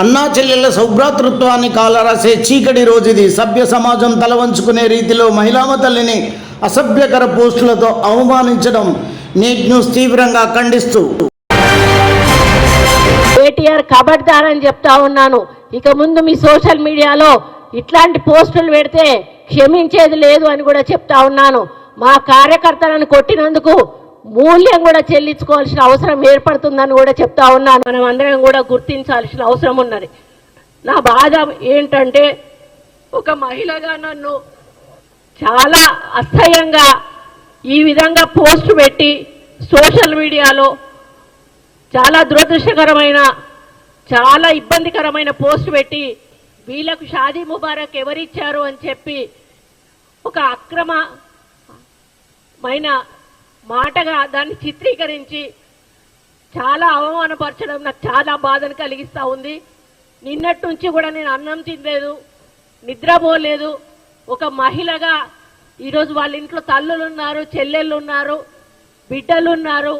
అన్నా చెల్లెల సౌభ్రాతృత్వాన్ని కాలరాసే చీకటి రోజుది. సభ్య సమాజం తల వంచుకునే రీతిలో మహిళామ తల్లిని అసభ్యకర పోస్టులతో అవమానించడం నేట్ న్యూస్ తీవ్రంగా ఖండిస్తూ. కేటీఆర్ కబడ్దార్ అని చెప్తా ఉన్నాను. ఇక ముందు మీ సోషల్ మీడియాలో ఇట్లాంటి పోస్టులు పెడితే క్షమించేది లేదు అని కూడా చెప్తా ఉన్నాను. మా కార్యకర్తలను కొట్టినందుకు మూల్యం కూడా చెల్లించుకోవాల్సిన అవసరం ఏర్పడుతుందని కూడా చెప్తా ఉన్నాను. మనం అందరం కూడా గుర్తించాల్సిన అవసరం ఉన్నది. నా బాధ ఏంటంటే ఒక మహిళగా నన్ను చాలా అసహ్యంగా ఈ విధంగా పోస్ట్ పెట్టి సోషల్ మీడియాలో చాలా దురదృష్టకరమైన చాలా ఇబ్బందికరమైన పోస్ట్ పెట్టి వీళ్ళకు షాదీ ముబారక్ ఎవరిచ్చారు అని చెప్పి ఒక అక్రమమైన మాటగా దాన్ని చిత్రీకరించి చాలా అవమానపరచడం నాకు చాలా బాధను కలిగిస్తూ ఉంది. నిన్నటి నుంచి కూడా నేను అన్నం తినలేదు నిద్రపోలేదు ఒక మహిళగా ఈరోజు వాళ్ళ ఇంట్లో తల్లులు ఉన్నారు చెల్లెళ్ళు ఉన్నారు బిడ్డలు ఉన్నారు.